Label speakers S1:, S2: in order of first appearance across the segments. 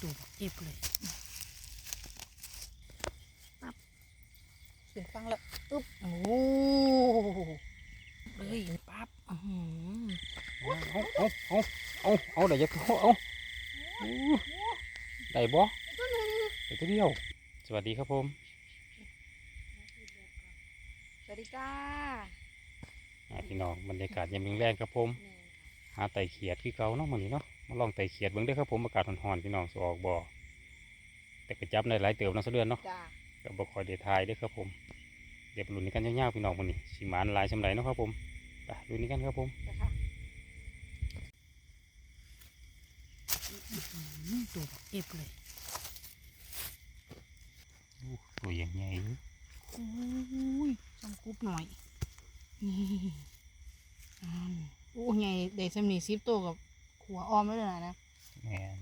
S1: ตัวบักเจ็บเลยปั๊บเสียฟังแล้วอึ๊บโอ้เลยปั๊บอื้อหือ
S2: เอาเอาเอาเอาเอาได้ยักเอาเอาได้บ่ได้ตัวเดียว สวัสดีครับผม
S1: สวัสดีจ้า
S2: อ่าพี่น้องบรรยากาศยามแรงครับผม หาไต่เขียดคือเก่าเนาะมื้อนี้เนาะ มาลองไต่เขียดเบิ่งเด้อครับผมอากาศร้อนๆพี่น้องสิออกบ่แต่ก็จับได้หลายเติบเนาะเสะเดือนเนาะ
S1: จ้า
S2: ก็บ่ค่อยได้ทายเด้อครับผม เดี๋ยวไปลุ้นกันยาวๆพี่น้องมื้อนี้สิหมานหลายสำไรเนาะครับผมไปลุ้นกันครับผม
S1: นะคะอืมตัวบักเจ็บเลย
S2: อู้ตัวใหญ่ใหญ่เลย
S1: โอ้ยจำกุบหน่อยนี่อ้าวโอ้ไงเด็กสำนีซิปโตวกับ ขัวอ้อมแล้วนะนะ
S2: แม่น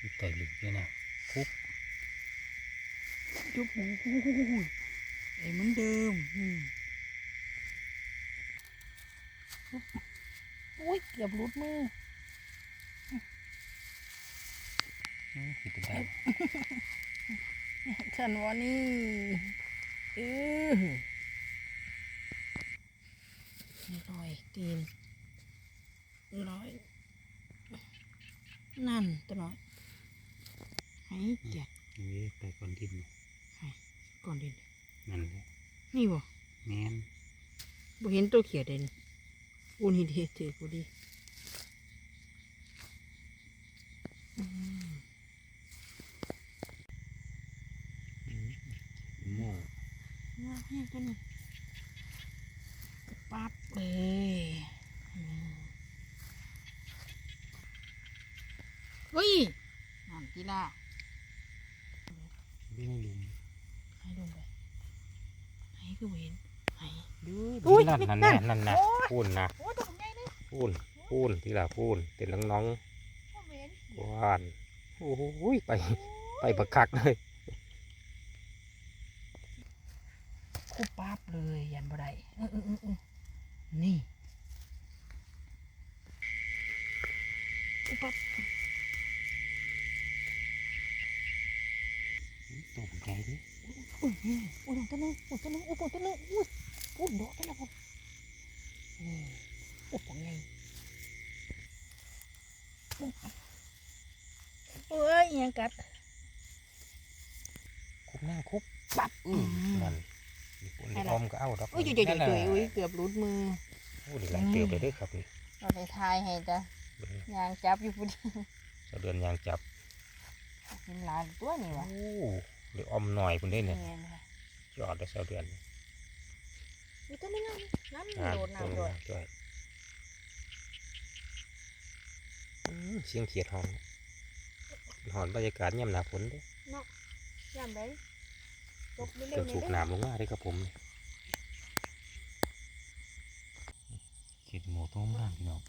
S2: มีไต่ลึกด้วยนะคุบ
S1: จุ๊บโอ้โหไอ้เหมือนเดิมอืมโอ้ยเกือบหลุดมือ
S2: อื้อคือตัวได้
S1: ฉันว่านี่เออนี่ลอยตีน ร้อย นั่นตัวน้อยให้เกียด
S2: นี่ไต่ก้อนดินนี่
S1: ก่อนดิน
S2: นั่นแหละ
S1: นี่บ่
S2: แม่น
S1: บ่เห็นตัวเขียดเลยนี่อูนี่เด็ถือกูดีอืม
S2: โม่
S1: งาแห้งตัวนี้ปั๊บเลยอืม เฮ้ยนั่นกีฬา
S2: วิ่งลุม
S1: ให้ลงไปให้คือบ่เห็นให้
S2: ดู
S1: อุ๊ย
S2: นั่น
S1: นี่
S2: นั่น
S1: นั่
S2: แน่
S1: น
S2: นั่นนะ
S1: โอ้ย
S2: พูนนะ
S1: โอ้ยตัวใหญ่เลย
S2: พูนพูนที่ละพูนเต็นน้อง
S1: พ่อเห็น
S2: ๆว่านโอ้โหไปไปบักคักเลย
S1: คู่ปั๊บเลยยันบ่ได้เออเออเออเออนี่คู่ปั๊บ
S2: ตัวใหญ่ดิ
S1: อุ้ยอุ้ยตัวนึงอุ้ยตัวนึงอุ้ยตัวนึงอุ้ยอุ้ยโดดได้แล้วผมนี่อุ้ยตัวใหญ่เอ้ยยังกัด
S2: คุบหน้าคุบ
S1: ปั๊บ
S2: อืมนั่นมีปุ่น
S1: ให้
S2: ที่อมก็เอาดอก
S1: อุ้ยจุยจุยจุยจุยอุ้ยเกือบรุดมือ
S2: โอ้ยหลายเติบไปด้วยครับนี่
S1: เราไปทายให้จ้ะยางจับอยู่พุ่น
S2: เดือนยางจับ
S1: กินหลายตัวนี่
S2: โอ้
S1: วะ
S2: หรือออมหน่อยพุ่นได้เนี่ย
S1: เงี้ยนะคะ
S2: ยอดได้เสะเดือน
S1: มีตัวนึงอะน้ำ
S2: อ่า
S1: โดด
S2: ตัว
S1: น้ำโด
S2: นี้
S1: ด
S2: ด้วยอืมเสียงเขียดหอนหอนบรรยากาศย่ำหนาฝนเด้
S1: ยามได้จบเร็
S2: เกื
S1: ว
S2: อบ
S1: ๆ
S2: สู
S1: นี่
S2: บ
S1: เด้อ
S2: น้ำลงมาได้ครับผมเขียดหมูต้มร่างพี่น้อง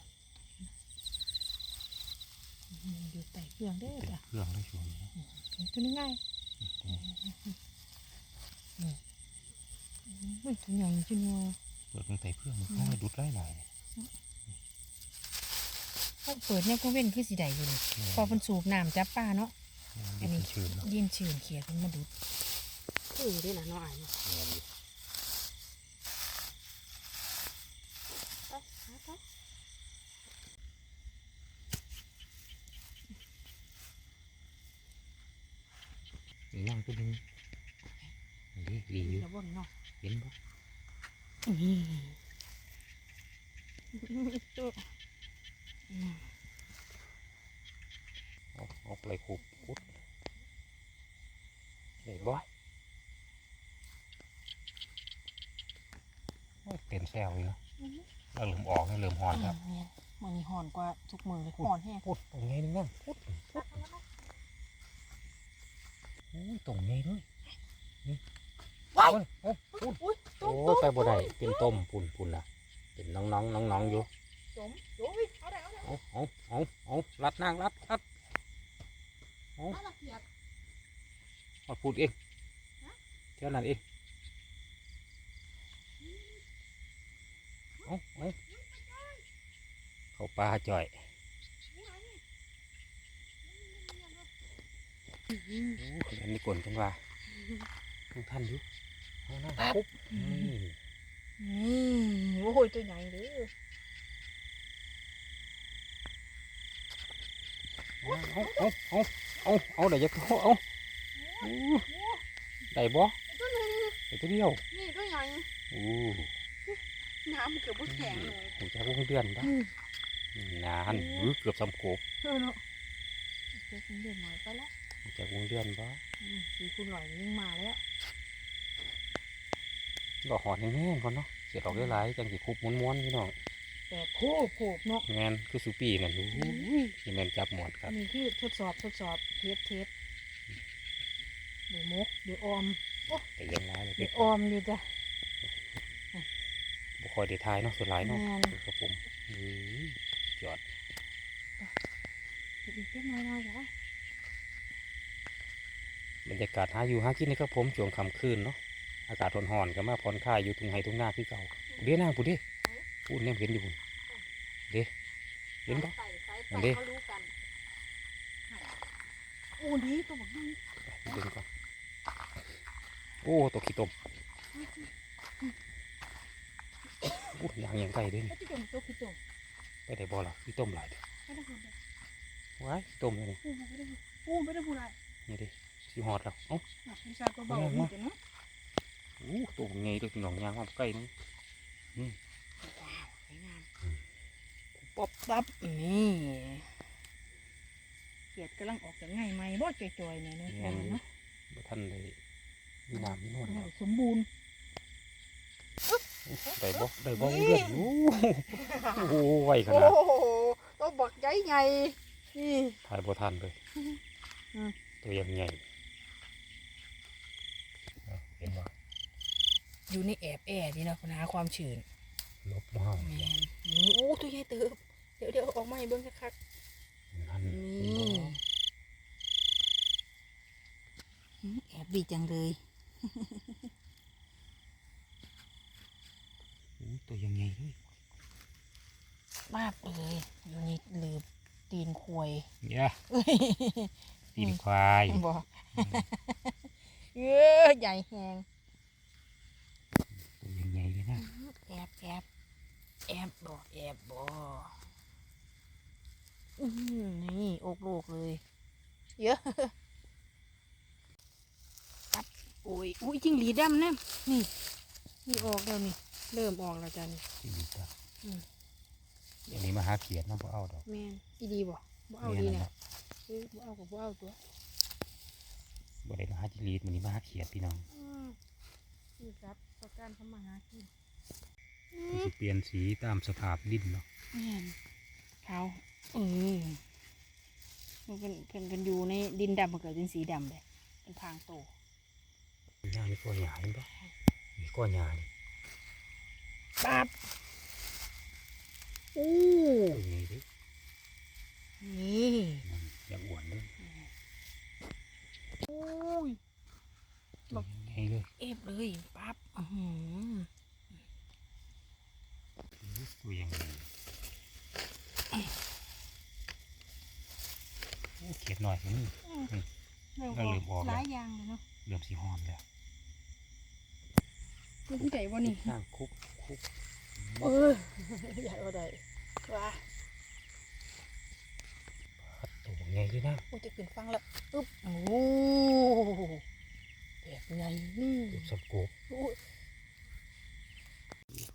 S1: อืมอยู่ใต้เครื่องเด้อ
S2: เป็น
S1: จ้ะ
S2: เครื่องได้ช่วงนี้
S1: ตัวนี้ง่าย อุ้ยตัวใหญ่จริงว่ะ
S2: เปิดตั้งแต่เครื่องมันเข้ามาดุดไล่หลายเลย
S1: ถ้าเปิดเนี่ยก็เว้นคือสีใดอยู่นี่พอมันสูบน้ำจับปลาเนาะ
S2: อันนี้ชื้นเนาะ
S1: ยินชื่นเขียดมันมาดุดเออได้ละเนาะอ้ายเนาะ
S2: แม่นอยู่
S1: ไปหาต่อ
S2: มีนั่งตัวนึงนี่ดีอยู่
S1: เดี๋ยวบนเห็
S2: นปะ
S1: นี่ตัวอ
S2: อาเอาไปขุบคุดได้บ่เต็มแซวอยู่เนาะแล้วเริ่มออกแล้วเริ่มหอนครับ
S1: มันนี่ห่อนกว่าทุกมือเลยหอนแห้ง
S2: พูดตรงไงนึงนั่งพูดพูดโอ้ย ตรงไงด้วยนี่
S1: ว้าย
S2: โอ้ยโอ้ยพูด
S1: อุ้ย
S2: โอ้ยไปบ่ได้เป็นต้มปุ่นปุ่นละเป็นน้องน้องน้องน้องๆอยู่
S1: จมโอ้ยเอาได้เอาได้
S2: เอาเอาเอาเอารัดนางรัดรัด
S1: เอาละเกียด
S2: เอาพูดเองเท่านั้นเองเอาเอาเขาปลาจ่อย
S1: อืม
S2: โอ้ยอันนี้กลนจังว่าต้องท่านอยู่เอาหน้า
S1: ปั๊บ
S2: ปุ๊บนี่
S1: นี่โอ้ยตัวใหญ่เด้อ
S2: เอาเอาเอาเอาเอาได้ยักษ์เอาอู้ได้บ่
S1: ตัวหนึง
S2: ได้ตัวเดียว
S1: นี่ตัวใหญ่
S2: อู้
S1: น้ำมันเกือบบ่แข็งเลย
S2: หูจักวงเดือนปะ
S1: อืม
S2: นานอื้อเกือบสำโขบ
S1: เออเนาะเจ็บเดือนหน่อยไปแล้ว
S2: หูจักวงเดือนปะ
S1: อืมสีคุณหน่อยยิ่งมาแล้ว
S2: ดอกหอดแห้งๆก่อนเนาะเสียดอกหลายๆจังสิคุบม้วนๆพี่น้อง
S1: แต่โคบโคบเนาะ
S2: แมนคือสุปีนั่นอู้ยนี่แมนจับหมดค
S1: อั
S2: รับ
S1: นนี้คือทดสอบทดสอบเทสเทสเดี๋ยวมกเดี๋ยวออม
S2: แต่ยังร้ายเลย
S1: เดี๋ยวออมอยู่จ้ะ
S2: บุคอยได้ทายเนาะส่วนหลายเนาะ
S1: แม่น
S2: ครับผมอื้อยอด
S1: เดี๋ยวอีกเล็กน้อยน้อยแล้ว
S2: บรรยากาศหาอยู่หากินนี่ครับผมช่วงค่ำคืนเนาะอากาศร้อนๆก็มาผ่อนคลายอยู่ทุ่งไฮทุ่งนาคือเก่าเดี๋ยวนางพูดดิพูดเนี่ยเห็นอยู่พุ่นเด้เห็นปะ
S1: ใส่ใส่
S2: อัน
S1: ใส่
S2: นี้
S1: เขารู้กันโอ้ดีตัวบอกนี่
S2: ไปดึงก่อนโอ้ตัวขี้ตมโอ้ยยางยังไกลด้วยนี่
S1: ไอ้ที่จมตัวคือจม
S2: ไปได้บ่ล่ะขี้ต้มหลายเด้อ
S1: ไม่ได้พูดเลย
S2: ว้ายขี้ต้มเลยนี่
S1: พูดไม่ได้พูดพูดไม่ได้พูดอะไร
S2: นี่ดิ สิหอดแล้วเอ้า
S1: หนักวิชาก็เบาเหมือนกันเนาะ
S2: โอ้ตัวใหญ่เลยพี่น้องยางความใกล้นึง
S1: ว้าวสวยงามป๊อบปั๊บนี่เกียดกำลังออกจากไงไหมบ่จอยๆเนี่ยเนาะ
S2: แม่นอยู่
S1: เนาะ
S2: บ่ทันได้มีน้ำมีนวล
S1: โอ้
S2: แล้ว
S1: ยสมบูรณ์
S2: ได้บ่ได้บ่เลือดโอ้โหไวข
S1: โอ้
S2: นาด
S1: โหตัวบักใหญ่ใหญ่นี่
S2: ถ่ายบ่ทันเลย
S1: อืม
S2: ตัวยังใหญ่เห็นบ่
S1: อยู่ในแอบแอร์ดีเนาะคุณหาความชื้น
S2: ลบห้อง
S1: แม่นนี่โอ้ตัวใหญ่เติบเดี๋ยวเดี๋ยวออกมาให้เบิ่งคัก
S2: นั่น
S1: ๆนี่อืมแอบดีจังเลย
S2: โอ้ตัวยังใหญ่เลย
S1: มากเลยอยู่ในหลืบตีนควย
S2: เนี่ยตีนควาย
S1: บอกเออใหญ่แหง
S2: ตัวยังใหญ่เลยนะ
S1: แอบแอบแอบบ่แอบบ่อื้อหือนี่อกลูกเลย เยอะครับโอ้ยอุ้ยจริงหรีดำเนี่ยนี่ นี่ออกแล้วนี่ เริ่มออกแล้วจ้ะนี่
S2: ตีนจ้ะ
S1: อืม
S2: เดี๋ยวนี้มาหาเขียดเน้องบ่เอาดอก
S1: แม่นอีดีบ่บ่เอา
S2: แม่
S1: ดี
S2: นั่น
S1: เนี่ย
S2: ล่ะ
S1: เอ้ยบ่เอากับบ่เอาตัว
S2: บ่ได้มาหาจิลีดมื้อนี้มาหาเขียดพี่น้อง
S1: อืมนี่ครับประกันทำมาหากิน
S2: มัน สิเปลี่ยนสีตามสภาพดินเนาะ
S1: แม่นเขาเออมันเป็นเป็นเป็นอยู่ในดินดำมันเกิดเป็นสีดำเลยเป็นทางโต
S2: หญ้ามีก้อนหญ้าเห็นปะมีก้อนหญ้านี่
S1: ปั๊บอู้
S2: ตัวใหญ่ดิ
S1: นี่
S2: นั่นอย่างอ้วนเลย
S1: อุ้ย
S2: ตัวใหญ่เลย
S1: เอฟเลยปั๊บอือหือ
S2: ตัวยังไงโอ้ เขียดหน่อยมัน
S1: เริ่ม
S2: เริ่มออกแล้ว
S1: หลายอย่างเลยเนาะ
S2: เริ่มสีหอมแล้ว
S1: มันใหญ่วะนี่
S2: ย่างคุกคุก
S1: เออใหญ่ว่าใดว้า
S2: ตัวใหญ่เลยนะ
S1: โอ้จะขึ้นฟังแล้วอึ๊บโอ้แบบใหญ่นี่
S2: ตัวสกบ
S1: โอ้ย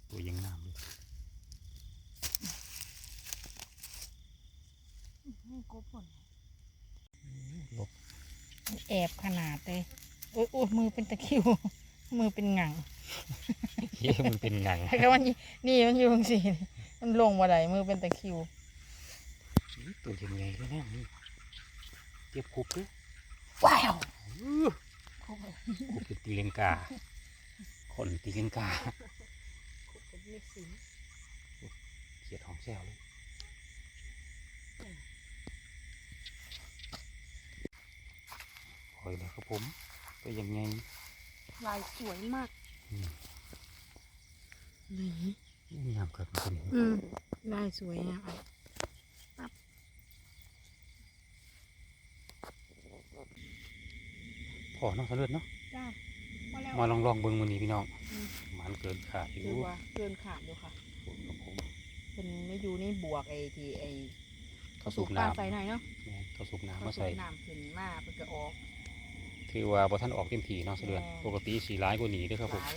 S2: ตัวยังงามเลย
S1: นี่กบผล
S2: ลบ
S1: แอบขนาดเลยโอ้ยโอ้ยมือเป็นตะคริว มือเป็นหงัง
S2: เฮ้มันเป็นหนัง
S1: แล้วมันนี่มันอยู่จังสิมันลงมาได้มือเป็นตะคริว
S2: ตัวยังไงเลยนะนี่เจ็บคุกเลย
S1: ว้าว
S2: คุกเป็นตีเลงกาคนตีเลงกา
S1: เป็นเลขสี
S2: เขียดหอมแซวเลยปล่ อยเลยครับผมตัวยังไง
S1: ลายสวยมาก
S2: อืม
S1: นี่
S2: งามเกิดคนนี้
S1: อืมลายสวยอะปั๊บ
S2: พอเนาะสะเลือดเนาะ
S1: จ้าพอแล้ว
S2: มาลองลองๆเบิ่งมื้อนี้พี่น้อง
S1: อืม
S2: หมันเกินขาดอยู่
S1: คือว่าเกินขาดอยู่ค่ะ
S2: ครับผม
S1: เป็นไม่อยู่นี่บวกไอ้ที่ไอ้
S2: เขาสูบ
S1: ปลา
S2: น้ำ
S1: ใส่หน่อยเนาะ
S2: แม่นเขาสูบน้ำ
S1: เขา
S2: มา
S1: สู
S2: ใส่
S1: บน้ำขึ้นมาเพื่อจะออก
S2: ถือว่าบ่ท่านออกเต็มที่เนาะสะเลือด
S1: แม่น
S2: ปกติสีร้ายกว่านี้เด้อครับผม
S1: หลาย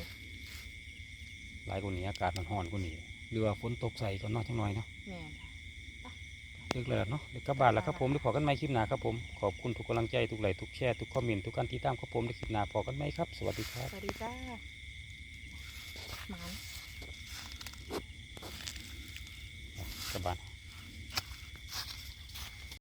S2: ร้ายกว่านี้อากาศมันร้อนกว่านี้หรือว่าฝนตกใส่ก่อนเนาะจังหน่อยเนาะ
S1: แม่น
S2: เลิกแล้วเนาะเดี๋ยวกลับบ้านแล้วครับผมเดี๋ยวพอกันใหม่คลิปหน้าครับผม ขอบคุณทุกกำลังใจทุกไลค์ทุกแชร์ทุกคอมเมนต์ทุกการติดตามครับผมในคลิปหน้าพอกันไหมครับ สวัสดีครับ
S1: สวัสดีจ้าหมาน
S2: กลับบ้าน